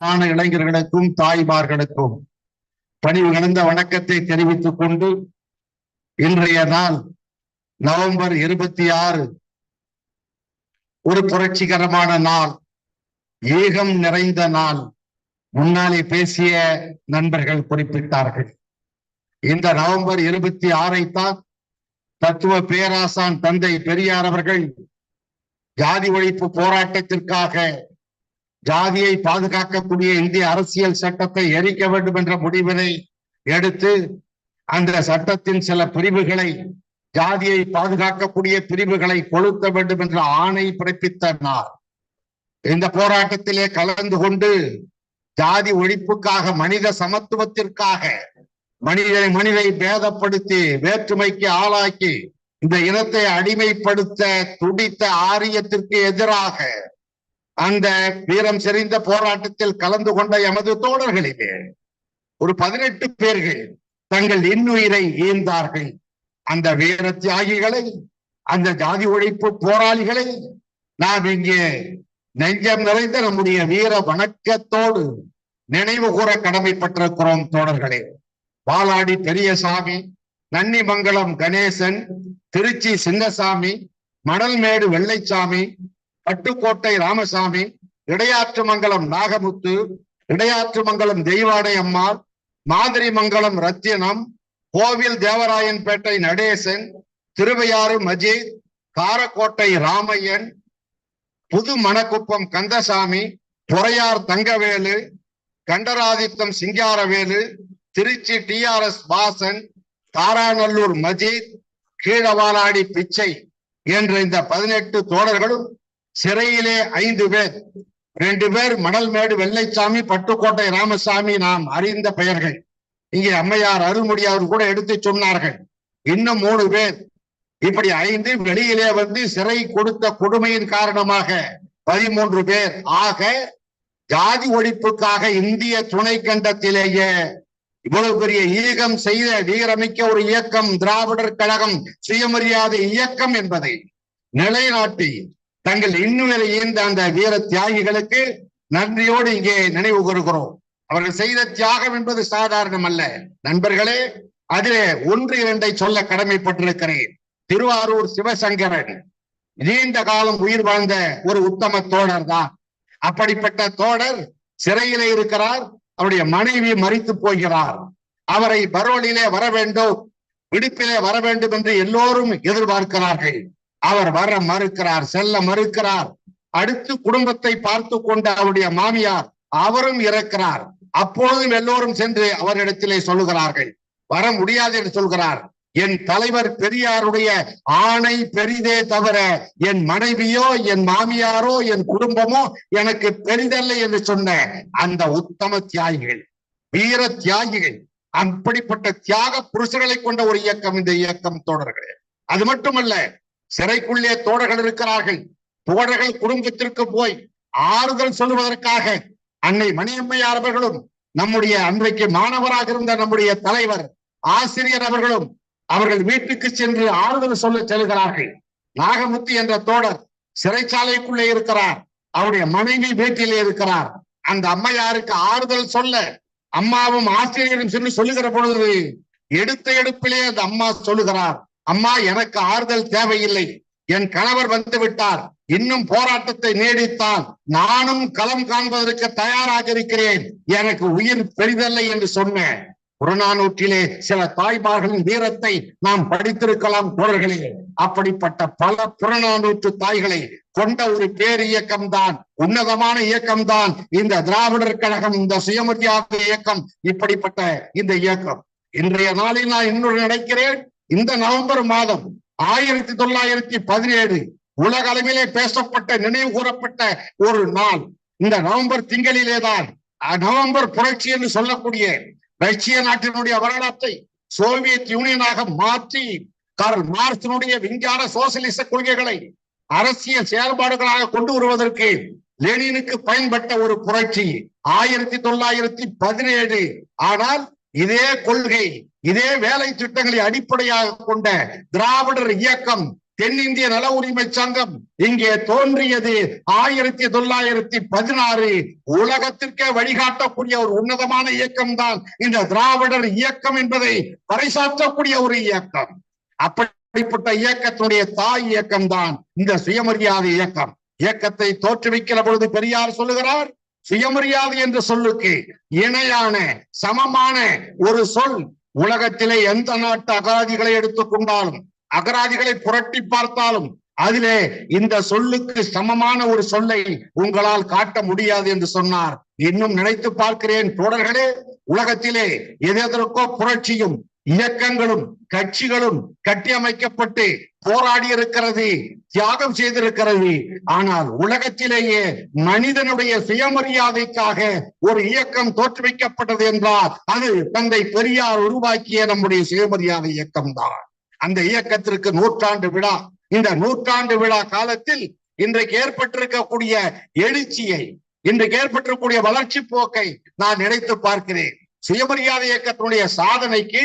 ஆன இளைஞர்களுக்கும் தாய்மார்களுக்கும் பணிவு கலந்த வணக்கத்தை தெரிவித்துக் கொண்டு இன்றைய நாள் நவம்பர் இருபத்தி ஆறு ஒரு புரட்சிகரமான நாள் ஏகம் நிறைந்த நாள். முன்னாலே பேசிய நண்பர்கள் குறிப்பிட்டார்கள். இந்த நவம்பர் இருபத்தி ஆறைத்தான் தத்துவ பேராசான் தந்தை பெரியார் அவர்கள் ஜாதி ஒழிப்பு போராட்டத்திற்காக ஜாதியை பாதுகாக்கக்கூடிய இந்திய அரசியல் சட்டத்தை எரிக்க வேண்டும் என்ற முடிவினை எடுத்து அந்த சட்டத்தின் சில பிரிவுகளை ஜாதியை பாதுகாக்கக்கூடிய பிரிவுகளை கொளுத்த வேண்டும் என்ற ஆணை பிறப்பித்த நாள். இந்த போராட்டத்திலே கலந்து கொண்டு ஜாதி ஒழிப்புக்காக மனித சமத்துவத்திற்காக மனிதனை மனிதை பேதப்படுத்தி வேற்றுமைக்கு ஆளாக்கி இந்த இனத்தை அடிமைப்படுத்த துடித்த ஆரியத்திற்கு எதிராக அந்த வீரம் செறிந்த போராட்டத்தில் கலந்து கொண்ட எமது தோழர்களிலே ஒரு பதினெட்டு பேர்கள் தங்கள் இன்னுயிரை ஈந்தார்கள். அந்த வீர தியாகிகளை அந்த ஜாதி ஒழிப்பு போராளிகளை நாம் இங்கே நெஞ்சம் நிறைந்த நம்முடைய வீர வணக்கத்தோடு நினைவு கூற கடமைப்பட்டிருக்கிறோம் தோழர்களே. பாலாடி பெரியசாமி நன்னிமங்கலம் கணேசன் திருச்சி சின்னசாமி மணல்மேடு வெள்ளைச்சாமி பட்டுக்கோட்டை ராமசாமி இடையாற்றுமங்கலம் நாகமுத்து இடையாற்றுமங்கலம் தெய்வாடை அம்மாள் மாதிரிமங்கலம் ரத்தினம் கோவில் Devarayanpettai Natesan Thiruvaiyaru Majeed Karakottai Ramaiyan Pudhu Manakkuppam Kandasamy Poraiyar Thangavelu Kandaradhitham Singaravelu Trichy T R S Vasan Tharanallur Majeed Keezhavaladi Pichai என்ற இந்த பதினெட்டு தோழர்களும் சிறையிலே ஐந்து பேர். ரெண்டு பேர் மணல்மேடு வெள்ளைச்சாமி பட்டுக்கோட்டை ராமசாமி நாம் அறிந்த பெயர்கள். இங்கே அம்மையார் அருள்மொழி அவர் கூட எடுத்து சொன்னார்கள். இன்னும் மூணு பேர். இப்படி ஐந்து வெளியிலே வந்து சிறை கொடுத்த கொடுமையின் காரணமாக பதிமூன்று பேர். ஆக ஜாதி ஒழிப்புக்காக இந்திய துணை கண்டத்திலேயே இவ்வளவு பெரிய ஈகம் செய்த வீரமிக்க ஒரு இயக்கம் திராவிடர் கழகம் சுயமரியாதை இயக்கம் என்பதை நிலைநாட்டி தங்கள் இன்னுயிரை ஈந்த அந்த வீர தியாகிகளுக்கு நன்றியோடு இங்கே நினைவு கூறுகிறோம். அவர்கள் செய்த தியாகம் என்பது சாதாரணம் அல்ல. நண்பர்களே அதிலே ஒன்று இரண்டை சொல்ல கடமைப்பட்டிருக்கிறேன். திருவாரூர் சிவசங்கரன் நீண்ட காலம் உயிர் வாழ்ந்த ஒரு உத்தம தோழர் தான் அப்படிப்பட்ட தோழர் சிறையிலே இருக்கிறார் அவருடைய மனைவி மறித்து போகிறார். அவரை பரோலிலே வர வேண்டும் விடுப்பிலே வர வேண்டும் என்று எல்லோரும் எதிர்பார்க்கிறார்கள். அவர் வர மறுக்கிறார் செல்ல மறுக்கிறார். அடுத்து குடும்பத்தை பார்த்து கொண்ட அவருடைய மாமியார் அவரும் இறக்கிறார். அப்பொழுதும் எல்லோரும் சென்று அவரிடத்திலே சொல்லுகிறார்கள் வர முடியாது என்று சொல்கிறார். என் தலைவர் பெரியாருடைய ஆணை பெரிதே தவிர என் மனைவியோ என் மாமியாரோ என் குடும்பமோ எனக்கு பெரிதல்ல என்று சொன்ன அந்த உத்தம தியாகிகள் வீர தியாகிகள் அப்படிப்பட்ட தியாக புருஷர்களை கொண்ட ஒரு இயக்கம் இந்த இயக்கம் தோழர்களே. அது மட்டுமல்ல சிறைக்குள்ளே தோழர்கள் இருக்கிறார்கள். தோழர்கள் குடும்பத்திற்கு போய் ஆறுதல் சொல்லுவதற்காக அன்னை மணியம்மையார் அவர்களும் நம்முடைய அன்றைக்கு மாணவராக இருந்த நம்முடைய தலைவர் ஆசிரியர் அவர்களும் அவர்கள் வீட்டுக்கு சென்று ஆறுதல் சொல்ல செல்கிறார்கள். நாகமுத்தி என்ற தோழர் சிறைச்சாலைக்குள்ளே இருக்கிறார். அவருடைய மனைவி வீட்டிலே இருக்கிறார். அந்த அம்மையாருக்கு ஆறுதல் சொல்ல அம்மாவும் ஆசிரியரும் சொல்லி சொல்லுகிற பொழுது எடுத்த எடுப்பிலே அந்த அம்மா சொல்லுகிறார். அம்மா எனக்கு ஆறுதல் தேவையில்லை. என் கணவர் வந்து விட்டார் இன்னும் போராட்டத்தை நீடித்தால் நானும் களம் காண்பதற்கு தயாராக இருக்கிறேன். எனக்கு உயிர் பெரிதல்லை என்று சொன்னேன். புறநானூற்றிலே சில தாய்மார்களின் வீரத்தை நாம் படித்திருக்கலாம் தோழர்களே. அப்படிப்பட்ட பல புறநானூற்று தாய்களை கொண்ட ஒரு பேர் இயக்கம் தான் உன்னதமான இயக்கம் தான் இந்த திராவிடர் கழகம் இந்த சுயமரியாதை இயக்கம் இப்படிப்பட்ட இந்த இயக்கம். இன்றைய நாளில் நான் இன்னொரு நினைக்கிறேன் இந்த நவம்பர் மாதம் ஆயிரத்தி தொள்ளாயிரத்தி பதினேழு உலக அளவிலே பேசப்பட்ட நினைவு கூறப்பட்ட ஒரு நாள். இந்த நவம்பர் திங்களிலேதான் நவம்பர் புரட்சி என்று சொல்லக்கூடிய ரஷ்ய நாட்டினுடைய வரலாற்றை சோவியத் யூனியனாக மாற்றி கார்ல் மார்க்சினுடைய விஞ்ஞான சோசியலிச கொள்கைகளை அரசியல் செயல்பாடுகளாக கொண்டு வருவதற்கு லெனினுக்கு பயன்பட்ட ஒரு புரட்சி. ஆயிரத்தி தொள்ளாயிரத்தி பதினேழு. ஆனால் இதே கொள்கை இதே வேலை திட்டங்களை அடிப்படையாக கொண்ட திராவிடர் இயக்கம் தென்னிந்திய நல உரிமை சங்கம் இங்கே தோன்றியது ஆயிரத்தி தொள்ளாயிரத்தி பதினாறு உலகத்திற்கே வழிகாட்டக்கூடிய ஒரு உன்னதமான இயக்கம் தான் இந்த திராவிடர் இயக்கம் என்பதை பறைசாற்றக்கூடிய ஒரு இயக்கம். அப்படிப்பட்ட இயக்கத்தினுடைய தாய் இயக்கம் தான் இந்த சுயமரியாதை இயக்கம். இயக்கத்தை தோற்றுவிக்கிற பொழுது பெரியார் சொல்லுகிறார் சுயமரியாதை என்ற சொல்லுக்கு இணையான சமமான ஒரு சொல் உலகத்திலே எந்த நாட்டு அகராதிகளை எடுத்துக்கொண்டாலும் அகராதிகளை புரட்டி பார்த்தாலும் அதிலே இந்த சொல்லுக்கு சமமான ஒரு சொல்லை உங்களால் காட்ட முடியாது என்று சொன்னார். இன்னும் நினைத்து பார்க்கிறேன் தோழர்களே உலகத்திலே எதற்கோ புரட்சியும் இயக்கங்களும் கட்சிகளும் கட்டியமைக்கப்பட்டு போராடி இருக்கிறது தியாகம் செய்திருக்கிறது. ஆனால் உலகத்திலேயே மனிதனுடைய சுயமரியாதைக்காக ஒரு இயக்கம் தோற்றுவிக்கப்பட்டது என்றால் அது தந்தை பெரியார் உருவாக்கிய நம்முடைய சுயமரியாதை இயக்கம் தான் அந்த இயக்கத்திற்கு நூற்றாண்டு விழா இந்த நூற்றாண்டு விழா காலத்தில் இன்றைக்கு ஏற்பட்டிருக்கக்கூடிய எழுச்சியை இன்றைக்கு ஏற்பட்டிருக்கக்கூடிய வளர்ச்சி போக்கை நான் நினைத்து பார்க்கிறேன். சுயமரியாதை இயக்கத்தினுடைய சாதனைக்கு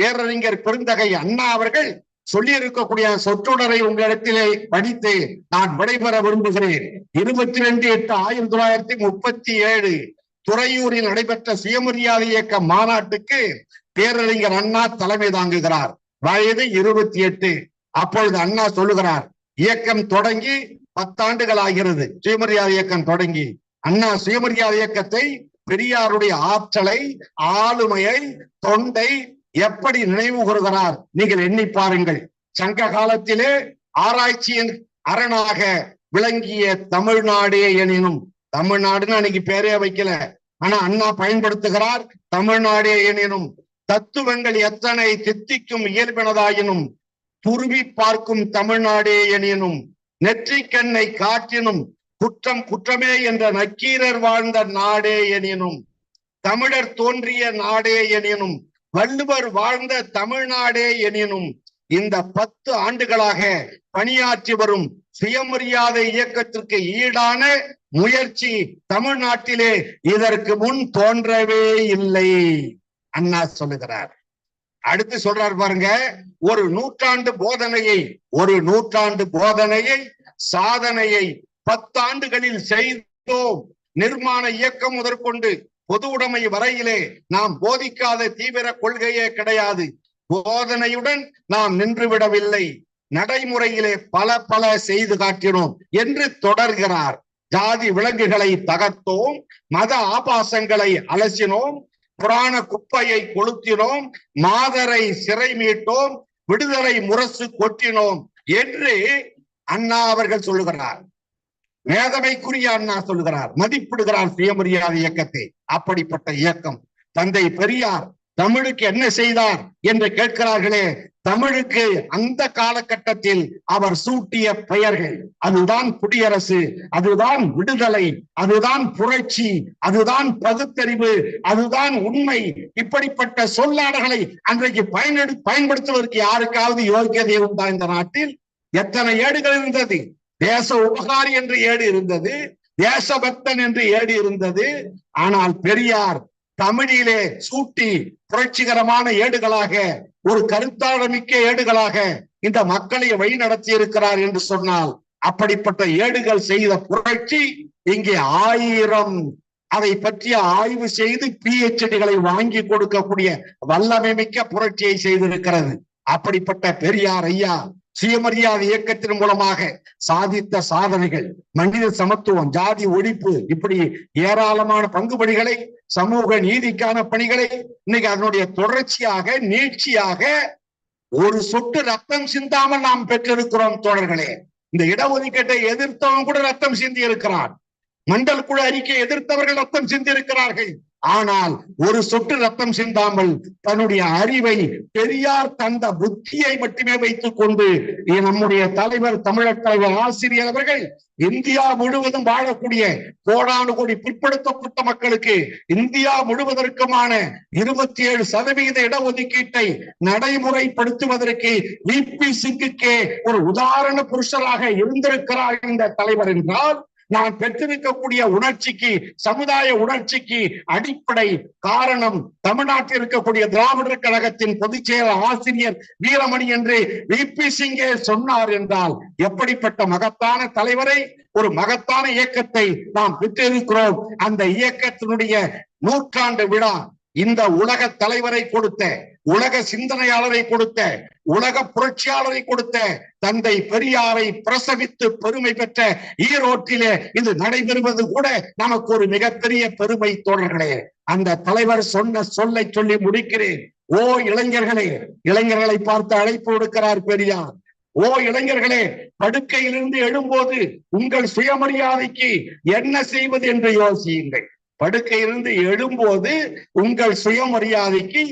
பேரறிஞர் பெருந்தகை அண்ணா அவர்கள் சொல்லி இருக்கக்கூடிய சொற்றொடரை உங்களிடத்திலே படித்து நான் விடைபெற விரும்புகிறேன். இருபத்தி ரெண்டு எட்டு ஆயிரத்தி தொள்ளாயிரத்தி முப்பத்தி ஏழு துறையூரில் நடைபெற்ற சுயமரியாதை இயக்க மாநாட்டுக்கு பேரறிஞர் அண்ணா தலைமை தாங்குகிறார். வயது இருபத்தி எட்டு. அப்பொழுது அண்ணா சொல்லுகிறார் இயக்கம் தொடங்கி பத்தாண்டுகள் ஆகிறது. சுயமரியாதை இயக்கம் தொடங்கி. அண்ணா சுயமரியாதை இயக்கத்தை பெரியாருடைய ஆற்றலை ஆளுமையை தொண்டை எப்படி நினைவு கூறுகிறார் நீங்கள் எண்ணி பாருங்கள். சங்க காலத்திலே ஆராய்ச்சியின் அரணாக விளங்கிய தமிழ்நாடே எனினும் தமிழ்நாடுன்னு அன்னைக்கு பேரே வைக்கல. ஆனா அண்ணா பயன்படுத்துகிறார் தமிழ்நாடே எனினும். தத்துவங்கள் எத்தனை தித்திக்கும் இயல்பினதாயினும் துருவி பார்க்கும் தமிழ்நாடே எனினும் நெற்றிக்கண்ணை காற்றினும் குற்றம் குற்றமே என்ற நக்கீரர் வாழ்ந்த நாடே எனினும் தமிழர் தோன்றிய நாடே எனினும் வள்ளுவர் வாழ்ந்த தமிழ்நாடே எனினும் இந்த பத்து ஆண்டுகளாக பணியாற்றி வரும் சுயமரியாதை இயக்கத்திற்கு ஈடான முயற்சி தமிழ்நாட்டிலே இதற்கு முன் தோன்றவே இல்லை. அண்ணா சொல்லுகிறார். அடுத்து சொல்றார் பாருங்க ஒரு நூற்றாண்டு போதனையை ஒரு நூற்றாண்டு போதனையை சாதனையை பத்தாண்டுகளில் செய்தோம். நிர்மாண இயக்கம் முதற்கொண்டு பொது உடைமை வரையிலே நாம் போதிக்காத தீவிர கொள்கையே கிடையாது. போதனையுடன் நாம் நின்று விடவில்லை நடைமுறையிலே பல பல செய்து காட்டினோம் என்று தொடர்கிறார். ஜாதி விலங்குகளை தகர்த்தோம் மத ஆபாசங்களை அலசினோம் புராண குப்பையை கொளுத்தினோம் மாதரை சிறை மீட்டோம் விடுதலை முரசு கொட்டினோம் என்று அண்ணா அவர்கள் சொல்லுகிறார். மேதமைக்குரிய அண்ணா சொல்லுகிறார் மதிப்பிடுகிறார் சுயமரியாதை இயக்கத்தை. அப்படிப்பட்ட இயக்கம். தந்தை பெரியார் தமிழுக்கு என்ன செய்தார் என்று கேட்கிறார்களே தமிழுக்கு அந்த காலகட்டத்தில் அவர் சூட்டிய பெயர்கள் அதுதான் குடியரசு அதுதான் விடுதலை அதுதான் புரட்சி அதுதான் பகுத்தறிவு அதுதான் உண்மை. இப்படிப்பட்ட சொல்லாடல்களை அன்றைக்கு பயனெடு பயன்படுத்துவதற்கு யாருக்காவது யோகியதை உண்டா இந்த நாட்டில்? எத்தனை ஏடுகள் இருந்தது? தேச உபகாரி என்று ஏடு இருந்தது தேசபக்தன் என்று ஏடு இருந்தது. ஆனால் பெரியார் தமிழிலே சூட்டி புரட்சிகரமான ஏடுகளாக ஒரு கருத்தாளமிக்க ஏடுகளாக இந்த மக்களை வழி நடத்தி இருக்கிறார் என்று சொன்னால் அப்படிப்பட்ட ஏடுகள் செய்த புரட்சி இங்கே ஆயிரம். அதை பற்றிய ஆய்வு செய்து பிஹெச்டிகளை வாங்கி கொடுக்கக்கூடிய வல்லமை மிக்க புரட்சியை செய்திருக்கிறது. அப்படிப்பட்ட பெரியார் ஐயா சுயமரியாதை இயக்கத்தின் மூலமாக சாதித்த சாதனைகள் மனித சமத்துவம் ஜாதி ஒழிப்பு இப்படி ஏராளமான பங்குபடிகளை சமூக நீதிக்கான பணிகளை இன்னைக்கு அதனுடைய தொடர்ச்சியாக நீட்சியாக ஒரு சொட்டு ரத்தம் சிந்தாமல் நாம் பெற்றிருக்கிறோம் தோழர்களே. இந்த இடஒதுக்கீட்டை எதிர்த்தவன் கூட ரத்தம் சிந்தி இருக்கிறான் மண்டல் குழு அறிக்கை எதிர்த்தவர்கள் ரத்தம் சிந்தி இருக்கிறார்கள் ஆனால் ஒரு சொட்டு ரத்தம் சிந்தாமல் தன்னுடைய அறிவை பெரியார் தந்த புத்தியை மட்டுமே வைத்துக் கொண்டு நம்முடைய தலைவர் தமிழர் தலைவர் ஆசிரியர் அவர்கள் இந்தியா முழுவதும் வாழக்கூடிய கோடானு கோடி பிற்படுத்தப்பட்ட மக்களுக்கு இந்தியா முழுவதற்குமான இருபத்தி ஏழு சதவீத இடஒதுக்கீட்டை நடைமுறைப்படுத்துவதற்கு விபி சிங்குக்கே ஒரு உதாரண புருஷராக இருந்திருக்கிறார் இந்த தலைவர் என்றால் நான் பெற்றிருக்கக்கூடிய உணர்ச்சிக்கு சமுதாய உணர்ச்சிக்கு அடிப்படை காரணம் தமிழ்நாட்டில் இருக்கக்கூடிய திராவிடர் கழகத்தின் பொதுச் செயலர் ஆசிரியர் வீரமணி என்று விபி சிங்கே சொன்னார் என்றால் எப்படிப்பட்ட மகத்தான தலைவரை ஒரு மகத்தான இயக்கத்தை நாம் பெற்றிருக்கிறோம். அந்த இயக்கத்தினுடைய நூற்றாண்டு விழா இந்த உலக தலைவரை கொடுத்த உலக சிந்தனையாளரை கொடுத்த உலக புரட்சியாளரை கொடுத்த தந்தை பெரியாரை பிரசவித்து பெருமை பெற்ற ஈரோட்டிலே இது நடைபெறுவது கூட நமக்கு ஒரு மிகப்பெரிய பெருமை தோழர்களே. அந்த தலைவர் சொன்ன சொல்லை சொல்லி முடிக்கிறேன். ஓ இளைஞர்களே இளைஞர்களை பார்த்து அழைப்பு கொடுக்கிறார் பெரியார். ஓ இளைஞர்களே படுக்கையிலிருந்து எழும்போது உங்கள் சுயமரியாதைக்கு என்ன செய்வது என்று யோசியுங்கள். படுக்கையிலிருந்து எழும்போது உங்கள் சுயமரியாதைக்கு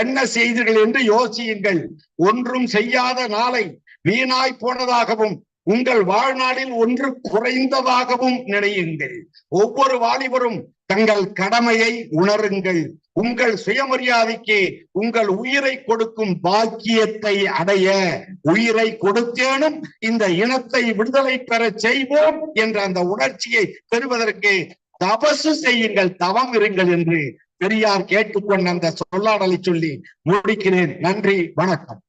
என்ன செய்தீர்கள் என்று யோசியுங்கள். ஒன்றும் செய்யாத நாளை வீணாய் போனதாகவும் உங்கள் வாழ்நாளில் ஒன்று குறைந்ததாகவும் நினையுங்கள். ஒவ்வொரு வாலிபரும் தங்கள் கடமையை உணருங்கள். உங்கள் சுயமரியாதைக்கு உங்கள் உயிரை கொடுக்கும் பாக்கியத்தை அடைய உயிரை கொடுத்தேனும் இந்த இனத்தை விடுதலை பெற செய்வோம் என்ற அந்த உணர்ச்சியை பெறுவதற்கு தபசு செய்யுங்கள் தவம் இருங்கள் என்று பெரியார் கேட்டுக்கொண்ட அந்த சொல்லாடலை சொல்லி முடிக்கிறேன். நன்றி வணக்கம்.